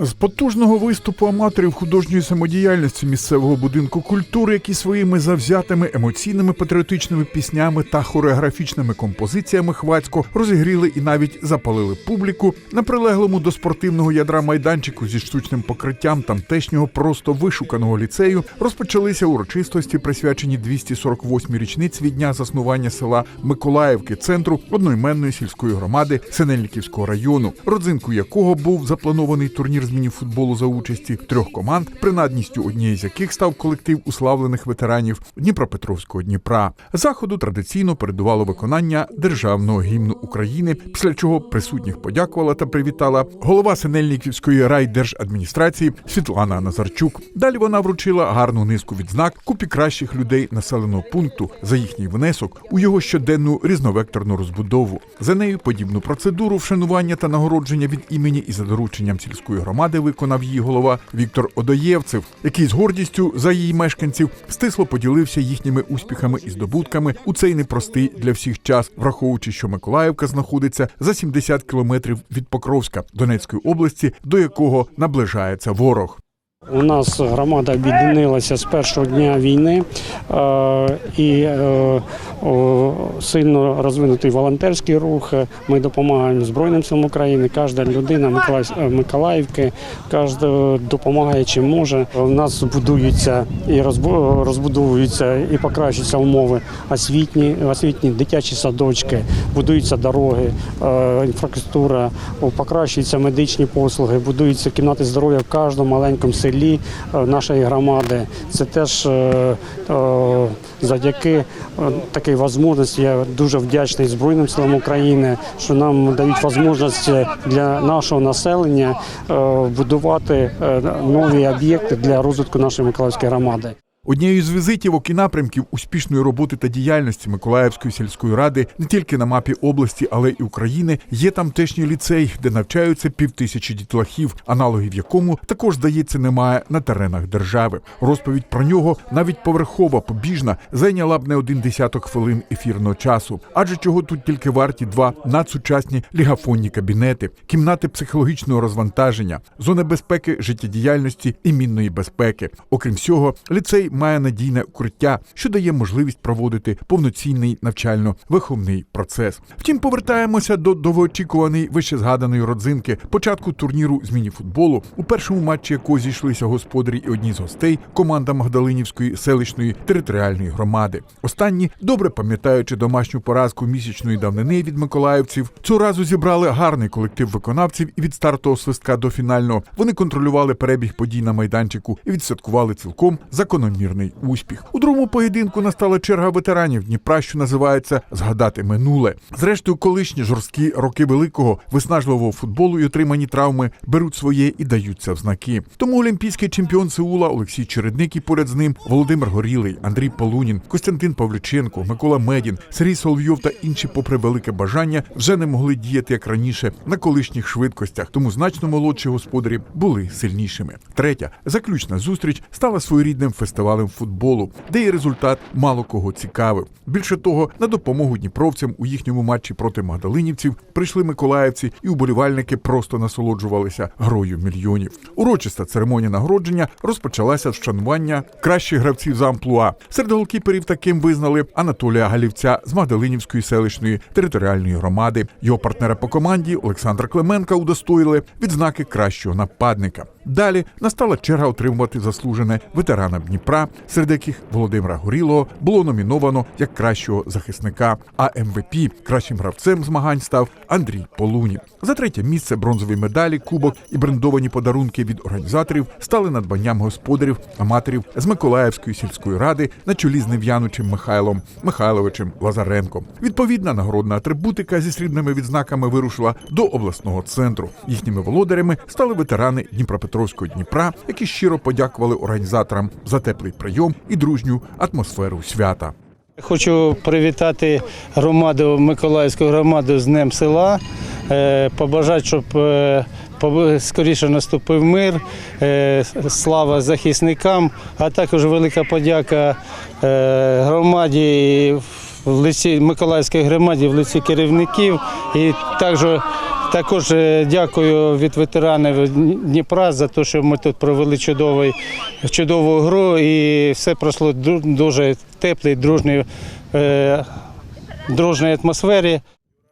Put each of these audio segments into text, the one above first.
З потужного виступу аматорів художньої самодіяльності місцевого будинку культури, які своїми завзятими емоційними патріотичними піснями та хореографічними композиціями хвацько розігріли і навіть запалили публіку на прилеглому до спортивного ядра майданчику зі штучним покриттям тамтешнього просто вишуканого ліцею розпочалися урочистості, присвячені 248-й річниці від дня заснування села Миколаївки, центру одноіменної сільської громади Синельниківського району, родзинку якого був запланований турнір з мініфутболу за участі трьох команд, принадністю однієї з яких став колектив уславлених ветеранів Дніпропетровського Дніпра. Заходу традиційно передувало виконання державного гімну України, після чого присутніх подякувала та привітала голова Синельниківської райдержадміністрації Світлана Назарчук. Далі вона вручила гарну низку відзнак купі кращих людей населеного пункту за їхній внесок у його щоденну різновекторну розбудову. За нею подібну процедуру вшанування та нагородження від імені і за дорученням сільської громади виконав її голова Віктор Одоєвцев, який з гордістю за її мешканців стисло поділився їхніми успіхами і здобутками у цей непростий для всіх час, враховуючи, що Миколаївка знаходиться за 70 кілометрів від Покровська Донецької області, до якого наближається ворог. У нас громада об'єдналася з першого дня війни е, і е, сильно розвинутий волонтерський рух. Ми допомагаємо Збройним силам України. Кожна людина е, Миколаївки, кожен допомагає чим може. У нас будуються і розбудовуються і покращуються умови освітні, освітні дитячі садочки, будуються дороги, інфраструктура, покращуються медичні послуги, будуються кімнати здоров'я в кожному маленькому селі е, нашої громади. Це теж е, е, завдяки такій можливості. Я дуже вдячний Збройним силам України, що нам дають можливість для нашого населення будувати нові об'єкти для розвитку нашої Миколаївської громади. Однією з візитівок і напрямків успішної роботи та діяльності Миколаївської сільської ради не тільки на мапі області, але й України є тамтешній ліцей, де навчаються півтисячі дітлахів, аналогів якому також здається немає на теренах держави. Розповідь про нього навіть поверхова побіжна зайняла б не один десяток хвилин ефірного часу. Адже чого тут тільки варті два надсучасні лігафонні кабінети, кімнати психологічного розвантаження, зони безпеки, життєдіяльності і мінної безпеки. Окрім всього, ліцей має надійне укриття, що дає можливість проводити повноцінний навчально-виховний процес. Втім, повертаємося до довоочікуваної вищезгаданої родзинки початку турніру з мініфутболу, у першому матчі якого зійшлися господарі і одні з гостей команда Магдалинівської селищної територіальної громади. Останні, добре пам'ятаючи домашню поразку місячної давнини від миколаївців, цього разу зібрали гарний колектив виконавців і від стартового свистка до фінального вони контролювали перебіг подій на майданчику і відсвяткували цілком закономірний успіх. У другому поєдинку настала черга ветеранів Дніпра, що називається Згадати минуле. Зрештою, колишні жорсткі роки великого виснажливого футболу і отримані травми беруть своє і даються в знаки. Тому олімпійський чемпіон Сеула Олексій Чередник і поряд з ним Володимир Горілий, Андрій Полунін, Костянтин Павліченко, Микола Медін, Сергій Соловйов та інші, попри велике бажання, вже не могли діяти як раніше на колишніх швидкостях. Тому значно молодші господарі були сильнішими. Третя заключна зустріч стала своєрідним фестивалем футболу, де і результат мало кого цікавив. Більше того, на допомогу дніпровцям у їхньому матчі проти магдалинівців прийшли миколаївці, і уболівальники просто насолоджувалися грою мільйонів. Урочиста церемонія нагородження розпочалася з вшанування кращих гравців за амплуа. Серед голкіперів таким визнали Анатолія Галівця з Магдалинівської селищної територіальної громади. Його партнера по команді Олександра Клименка удостоїли відзнаки кращого нападника. Далі настала черга отримувати заслужене ветеранам Дніпра, серед яких Володимира Горілого було номіновано як кращого захисника. А МВП кращим гравцем змагань став Андрій Полунін. За третє місце бронзові медалі, кубок і брендовані подарунки від організаторів стали надбанням господарів, аматорів з Миколаївської сільської ради на чолі з Нев'янучим Михайлом Михайловичем Лазаренком. Відповідна нагородна атрибутика зі срібними відзнаками вирушила до обласного центру. Їхніми володарями стали ветерани Дніпропетровського Дніпра, які щиро подякували організаторам за теплий прийом і дружню атмосферу свята. Хочу привітати громаду Миколаївську громаду з Днем села. е, Побажати, щоб е, скоріше наступив мир, е, слава захисникам, а також велика подяка громаді в лиці Миколаївської громаді в лиці керівників і також Також е, дякую від ветеранів Дніпра за те, що ми тут провели чудовий, чудову гру і все пройшло дуже теплій, дружній, е, дружній атмосфері.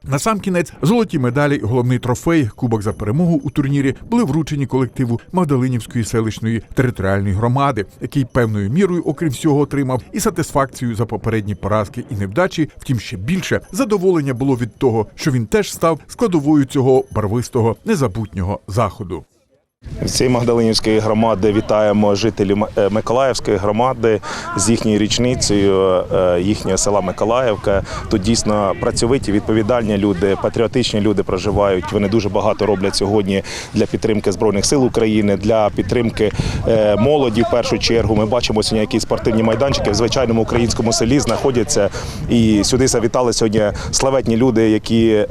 Насамкінець золоті медалі, головний трофей, кубок за перемогу у турнірі були вручені колективу Магдалинівської селищної територіальної громади, який певною мірою, окрім всього, отримав і сатисфакцію за попередні поразки і невдачі. Втім, ще більше задоволення було від того, що він теж став складовою цього барвистого незабутнього заходу. З цієї Магдалинівської громади вітаємо жителів е, Миколаївської громади з їхньою річницею е, їхнього села Миколаївка. Тут дійсно працьовиті, відповідальні люди, патріотичні люди проживають. Вони дуже багато роблять сьогодні для підтримки збройних сил України, для підтримки е, молоді. В першу чергу ми бачимо сьогодні, які спортивні майданчики в звичайному українському селі знаходяться. І сюди завітали сьогодні славетні люди, які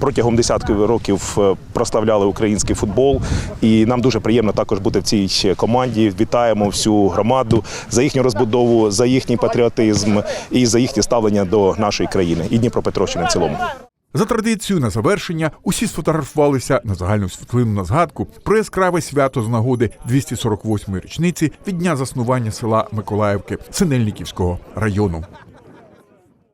протягом десятків років прославляли український футбол. І нам дуже приємно також бути в цій команді. Вітаємо всю громаду за їхню розбудову, за їхній патріотизм і за їхнє ставлення до нашої країни і Дніпропетровщини в цілому. За традицією на завершення усі сфотографувалися на загальну світлину на згадку про яскраве свято з нагоди 248-ї річниці від дня заснування села Миколаївки Синельниківського району.